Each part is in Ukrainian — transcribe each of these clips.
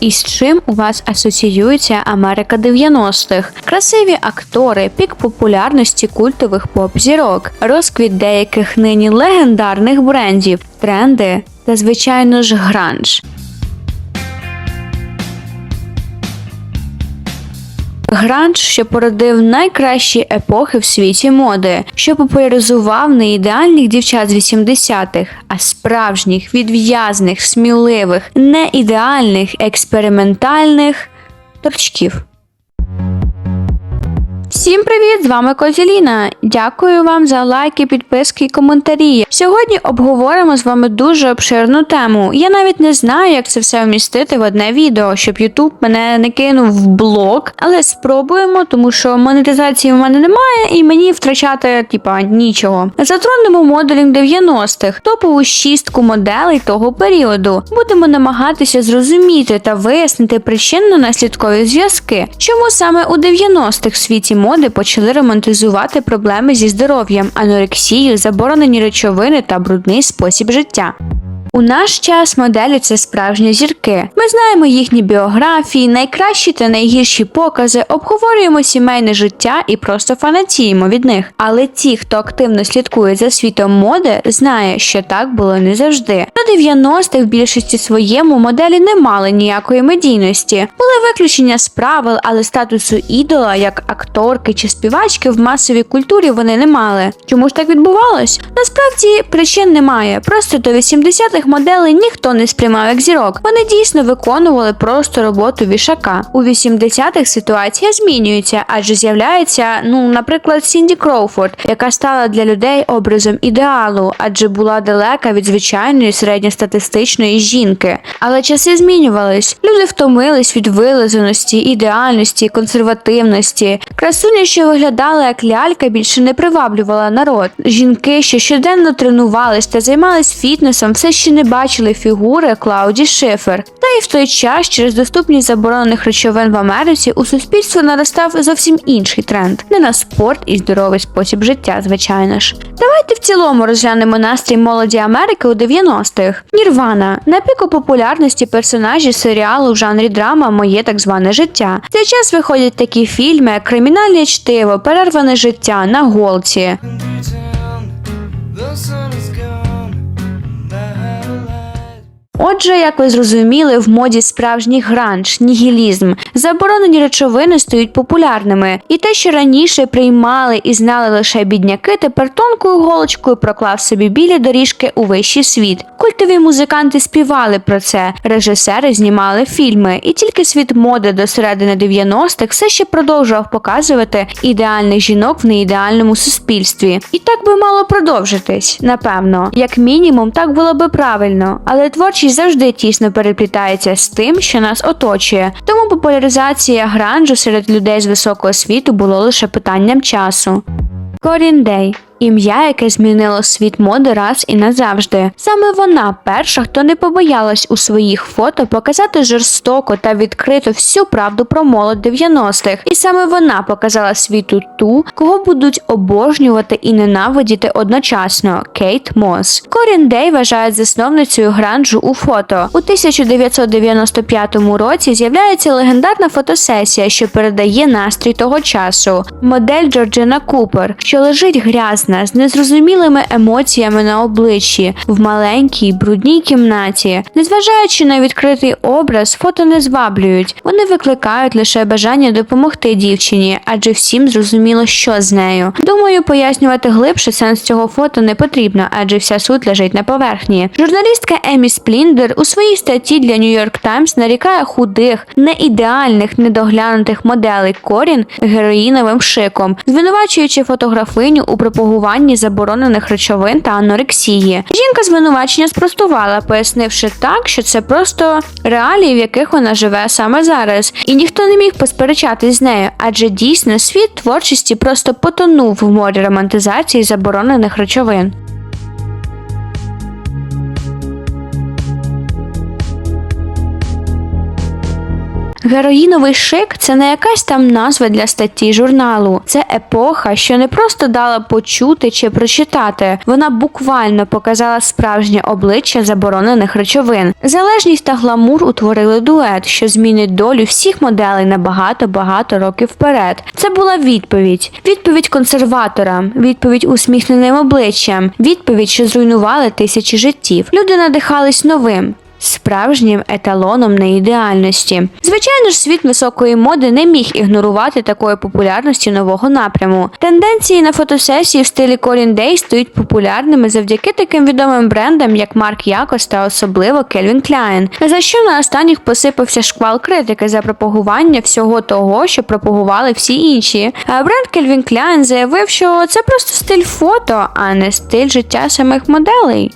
І з чим у вас асоціюється Америка 90-х? Красиві актори, пік популярності культових поп-зірок, розквіт деяких нині легендарних брендів, тренди та, звичайно ж, гранж. Гранж, що породив найкращі епохи в світі моди, що популяризував не ідеальних дівчат з 80-х, а справжніх, відв'язних, сміливих, не ідеальних, експериментальних торчків. Всім привіт! З вами Козіліна. Дякую вам за лайки, підписки і коментарі. Сьогодні обговоримо з вами дуже обширну тему. Я навіть не знаю, як це все вмістити в одне відео, щоб YouTube мене не кинув в блок, але спробуємо, тому що монетизації в мене немає, і мені втрачати типа нічого. Затронемо моделінг 90-х, топову шістку моделей того періоду. Будемо намагатися зрозуміти та вияснити причинно-наслідкові зв'язки, чому саме у 90-х світі моди почали романтизувати проблеми зі здоров'ям, анорексію, заборонені речовини та брудний спосіб життя. У наш час моделі це справжні зірки. Ми знаємо їхні біографії, найкращі та найгірші покази, обговорюємо сімейне життя і просто фанатіємо від них. Але ті, хто активно слідкує за світом моди, знає, що так було не завжди. До 90-х в більшості своєму моделі не мали ніякої медійності. Були виключення з правил, але статусу ідола, як акторки чи співачки в масовій культурі вони не мали. Чому ж так відбувалось? Насправді причин немає. Просто до 80-х моделей ніхто не сприймав як зірок. Вони дійсно виконували просто роботу вішака. У 80-х ситуація змінюється, адже з'являється, ну, наприклад, Сінді Кроуфорд, яка стала для людей образом ідеалу, адже була далека від звичайної середньостатистичної жінки. Але часи змінювались. Люди втомились від вилизаності, ідеальності, консервативності. Красуня, що виглядала як лялька, більше не приваблювала народ. Жінки, що щоденно тренувались та займались фітнесом, все ще не бачили фігури Клауді Шифер. Та й в той час, через доступність заборонених речовин в Америці, у суспільство наростав зовсім інший тренд не на спорт і здоровий спосіб життя, звичайно ж. Давайте в цілому розглянемо настрій молоді Америки у 90-х. Нірвана на піку популярності персонажі серіалу в жанрі драма Моє так зване життя. В цей час виходять такі фільми, Кримінальне чтиво, Перерване життя на голці. Отже, як ви зрозуміли, в моді справжній гранж, нігілізм, заборонені речовини стають популярними, і те, що раніше приймали і знали лише бідняки, тепер тонкою голочкою проклав собі білі доріжки у вищий світ. Культові музиканти співали про це, режисери знімали фільми, і тільки світ моди до середини 90-х все ще продовжував показувати ідеальних жінок в неідеальному суспільстві. І так би мало продовжитись, напевно. Як мінімум, так було би правильно, але творчість завжди тісно переплітається з тим, що нас оточує. Тому популяризація гранжу серед людей з високого світу було лише питанням часу. Корін Дей ім'я, яке змінило світ моди раз і назавжди. Саме вона перша, хто не побоялась у своїх фото показати жорстоко та відкрито всю правду про молодь 90-х. І саме вона показала світу ту, кого будуть обожнювати і ненавидіти одночасно Кейт Мос. Корін Дей вважають засновницею гранжу у фото. У 1995 році з'являється легендарна фотосесія, що передає настрій того часу. Модель Джорджина Купер, що лежить грязна з незрозумілими емоціями на обличчі в маленькій брудній кімнаті. Незважаючи на відкритий образ, фото не зваблюють. Вони викликають лише бажання допомогти дівчині, адже всім зрозуміло, що з нею. Думаю, пояснювати глибше сенс цього фото не потрібно, адже вся суть лежить на поверхні. Журналістка Емі Спліндер у своїй статті для New York Times нарікає худих, неідеальних, недоглянутих моделей Корін героїновим шиком, звинувачуючи фотографиню у пропагуванні заборонених речовин та анорексії. Жінка звинувачення спростувала, пояснивши так, що це просто реалії, в яких вона живе саме зараз, і ніхто не міг посперечатись з нею, адже дійсно світ творчості просто потонув в морі романтизації заборонених речовин. Героїновий шик це не якась там назва для статті журналу. Це епоха, що не просто дала почути чи прочитати. Вона буквально показала справжнє обличчя заборонених речовин. Залежність та гламур утворили дует, що змінить долю всіх моделей на багато-багато років вперед. Це була відповідь. Відповідь консерваторам, відповідь усміхненим обличчям, відповідь, що зруйнували тисячі життів. Люди надихались новим. Справжнім еталоном неідеальності. Звичайно ж, світ високої моди не міг ігнорувати такої популярності нового напряму. Тенденції на фотосесії в стилі Colin Day стають популярними завдяки таким відомим брендам, як Марк Якос та особливо Calvin Klein, за що на останніх посипався шквал критики за пропагування всього того, що пропагували всі інші. А бренд Calvin Klein заявив, що це просто стиль фото, а не стиль життя самих моделей.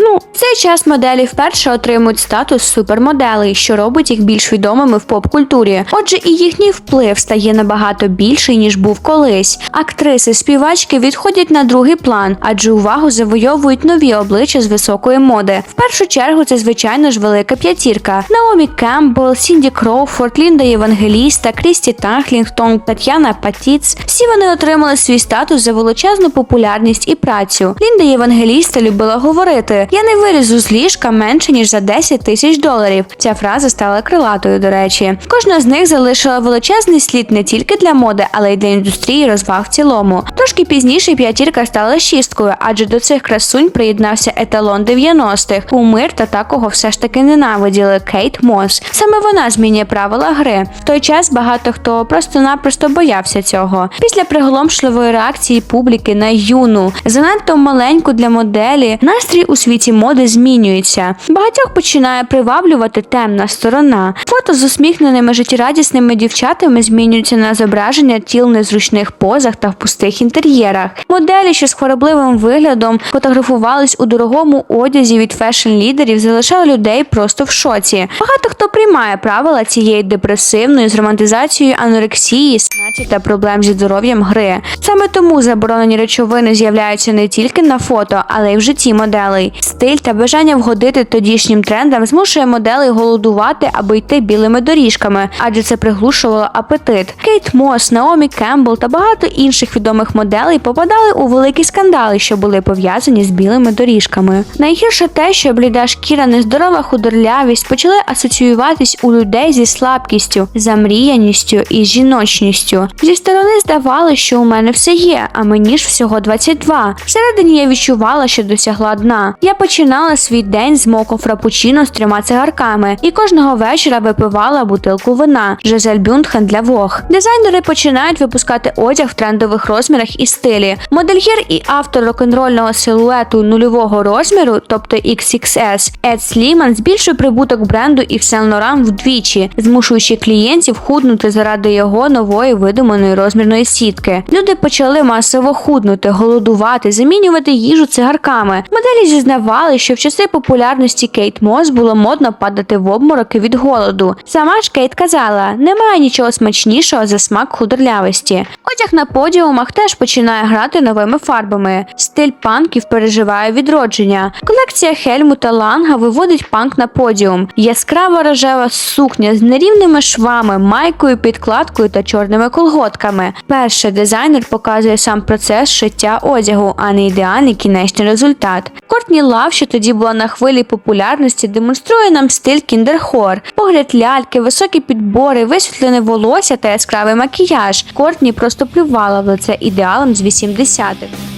Ну, в цей час моделі вперше отримують статус супермоделей, що робить їх більш відомими в поп-культурі. Отже, і їхній вплив стає набагато більший, ніж був колись. Актриси, співачки відходять на другий план, адже увагу завойовують нові обличчя з високої моди. В першу чергу це, звичайно ж, велика п'ятірка: Наомі Кемпбелл, Сінді Кроуфорд, Лінда Євангеліста, Крісті Танхлінгтон, Тетяна Патіц. Всі вони отримали свій статус за величезну популярність і працю. Лінда Євангеліста любила говорити: Я не вилізу з ліжка менше ніж за 10 тисяч доларів. Ця фраза стала крилатою, до речі. Кожна з них залишила величезний слід не тільки для моди, але й для індустрії розваг в цілому. Трошки пізніше п'ятірка стала шісткою, адже до цих красунь приєднався еталон 90-х. Кумир та такого все ж таки ненавиділи Кейт Мос. Саме вона змінює правила гри. В той час багато хто просто-напросто боявся цього. Після приголомшливої реакції публіки на юну, занадто маленьку для моделі, настрій у світі моди змінюється. Багатьох починає приваблювати темна сторона. Фото з усміхненими життєрадісними дівчатами змінюються на зображення тіл незручних позах та в пустих інтер'єрах. Моделі, що з хворобливим виглядом фотографувались у дорогому одязі від фешн-лідерів, залишали людей просто в шоці. Багато хто приймає правила цієї депресивної з романтизацією анорексії, смерті та проблем зі здоров'ям гри. Саме тому заборонені речовини з'являються не тільки на фото, але й в житті моделей. Стиль та бажання вгодити тодішнім трендам змушує моделей голодувати або йти білими доріжками, адже це приглушувало апетит. Кейт Мос, Наомі Кембл та багато інших відомих моделей попадали у великі скандали, що були пов'язані з білими доріжками. Найгірше те, що бліда шкіра, нездорова худорлявість почали асоціюватись у людей зі слабкістю, замріяністю і жіночністю. Зі сторони здавалося, що у мене все є, а мені ж всього 22. Всередині я відчувала, що досягла дна. Я починала свій день з моко фрапучино з трьома цигарками і кожного вечора випивала бутилку вина Жизель Бюндхен для Вог. Дизайнери починають випускати одяг в трендових розмірах і стилі. Модельєр і автор рок-н-рольного силуету нульового розміру, тобто XXS, Ед Сліман збільшує прибуток бренду Saint Laurent вдвічі, змушуючи клієнтів худнути заради його нової видуманої розмірної сітки. Люди почали масово худнути, голодувати, замінювати їжу цигарками. Моделі зізнавали, що в часи популярності Кейт Мос було модно падати в обмороки від голоду. Сама ж Кейт казала, немає нічого смачнішого за смак худорлявості. Одяг на подіумах теж починає грати новими фарбами. Стиль панків переживає відродження. Колекція Хельмута Ланга виводить панк на подіум. Яскрава рожева сукня з нерівними швами, майкою, підкладкою та чорними колготками. Перше дизайнер показує сам процес шиття одягу, а не ідеальний кінечний результат. Кортні Лав, що тоді була на хвилі популярності, демонструє нам стиль кіндерхор, погляд ляльки, високі підбори, висвітлене волосся та яскравий макіяж. Кортні просто плювала в лице ідеалом з 80-х.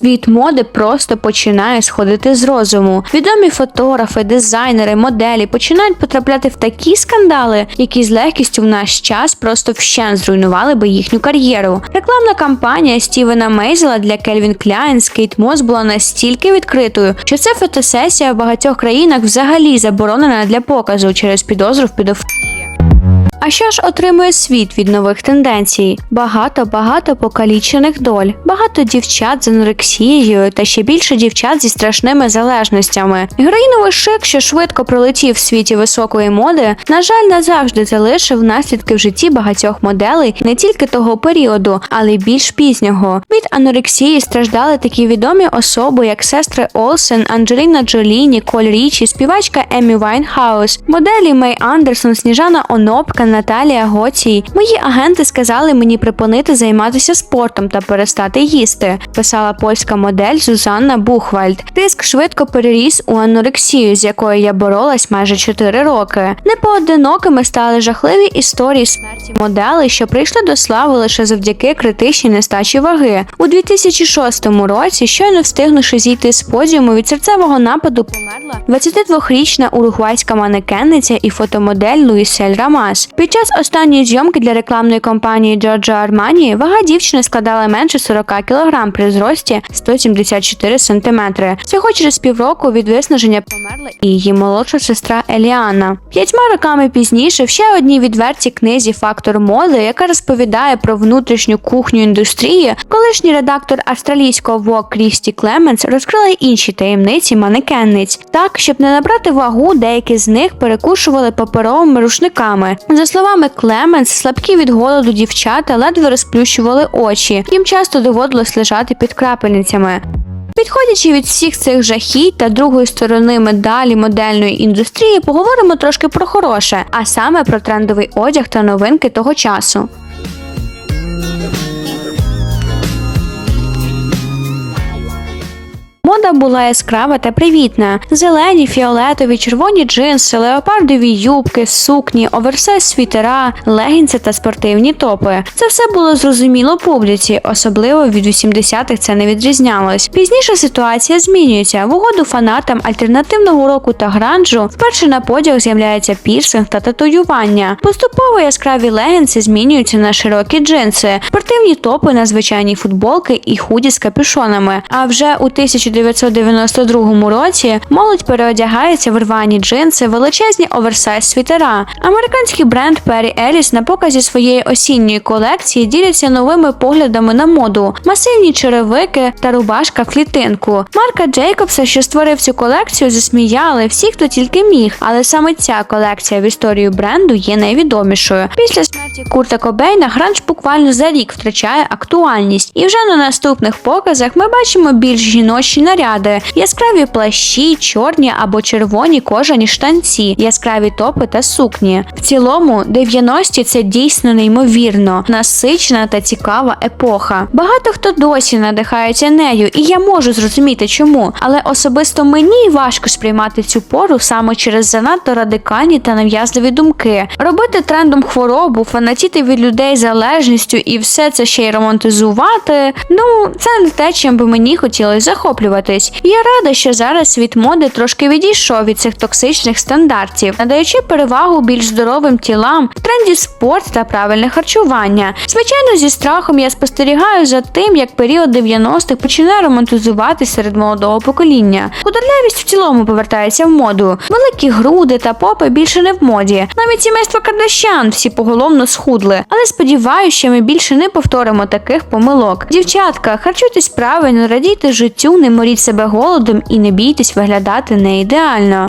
Світ моди просто починає сходити з розуму. Відомі фотографи, дизайнери, моделі починають потрапляти в такі скандали, які з легкістю в наш час просто вщен зруйнували би їхню кар'єру. Рекламна кампанія Стівена Мейзела для Calvin Klein з Кейт Мос була настільки відкритою, що ця фотосесія в багатьох країнах взагалі заборонена для показу через підозру в педофілії. А що ж отримує світ від нових тенденцій? Багато багато покалічених доль, багато дівчат з анорексією та ще більше дівчат зі страшними залежностями. Героїновий шик, що швидко пролетів в світі високої моди, на жаль, назавжди залишив наслідки в житті багатьох моделей не тільки того періоду, але й більш пізнього. Від анорексії страждали такі відомі особи, як сестри Олсен, Анджеліна Джолі, Ніколь Річі, співачка Емі Вайнхаус, моделі Мей Андерсон, Сніжана Онопка, Наталія Гоцій. Мої агенти сказали мені припинити займатися спортом та перестати їсти. Писала польська модель Зузанна Бухвальд. Тиск швидко переріс у анорексію, з якою я боролась майже 4 роки. Непоодинокими стали жахливі історії смерті моделей, що прийшли до слави лише завдяки критичній нестачі ваги. У 2006 році, щойно встигнувши зійти з подіуму від серцевого нападу, померла 22-річна уругвайська манекенниця і фотомодель Луїсель Рамас. Під час останньої зйомки для рекламної кампанії Джорджо Армані вага дівчини складала менше 40 кг при зрості 174 см. Всього через півроку від виснаження померла і її молодша сестра Еліана. П'ятьма роками пізніше в ще одній відвертій книзі Фактор моди, яка розповідає про внутрішню кухню індустрії, колишній редактор австралійського Vogue Крісті Клеменс розкрила інші таємниці манекенниць. Так, щоб не набрати вагу, деякі з них перекушували паперовими рушниками. За словами Клеменс, слабкі від голоду дівчата ледве розплющували очі. Їм часто доводилось лежати під крапельницями. Підходячи від всіх цих жахій та другої сторони медалі модельної індустрії, поговоримо трошки про хороше, а саме про трендовий одяг та новинки того часу. Мода була яскрава та привітна: зелені, фіолетові, червоні джинси, леопардові юбки, сукні, оверсайз світера, легінси та спортивні топи. Це все було зрозуміло публіці, особливо від 80-х це не відрізнялось. Пізніше ситуація змінюється. В угоду фанатам альтернативного року та гранжу вперше на подіях з'являється пірсинг та татуювання. Поступово яскраві легінси змінюються на широкі джинси, спортивні топи на звичайні футболки і худі з капюшонами. А вже у 1992 році молодь переодягається в рвані джинси, величезні оверсайз світера. Американський бренд Perry Ellis на показі своєї осінньої колекції діляться новими поглядами на моду, масивні черевики та рубашка в клітинку. Марка Джейкобса, що створив цю колекцію, засміяли всі, хто тільки міг, але саме ця колекція в історії бренду є найвідомішою. Після смерті Курта Кобейна гранж буквально за рік втрачає актуальність, і вже на наступних показах ми бачимо більш жіночі наряди, яскраві плащі, чорні або червоні кожані штанці, яскраві топи та сукні. В цілому, 90-ті – це дійсно неймовірно, насичена та цікава епоха. Багато хто досі надихається нею, і я можу зрозуміти чому, але особисто мені важко сприймати цю пору саме через занадто радикальні та нав'язливі думки. Робити трендом хворобу, фанатіти від людей залежністю і все це ще й романтизувати. Ну, це не те, чим би мені хотілося захоплюватись. І Я рада, що зараз світ моди трошки відійшов від цих токсичних стандартів, надаючи перевагу більш здоровим тілам, тренді спорт та правильне харчування. Звичайно, зі страхом я спостерігаю за тим, як період 90-х починає романтизувати серед молодого покоління. Худорлявість в цілому повертається в моду. Великі груди та попи більше не в моді. Навіть сімейство Кардашян всі поголовно схудли. Але сподіваюся, що ми більше не повторимо таких помилок. Дівчатка, харчуйтесь правильно, радійте життю, не моріть себе голодом і не бійтесь виглядати не ідеально.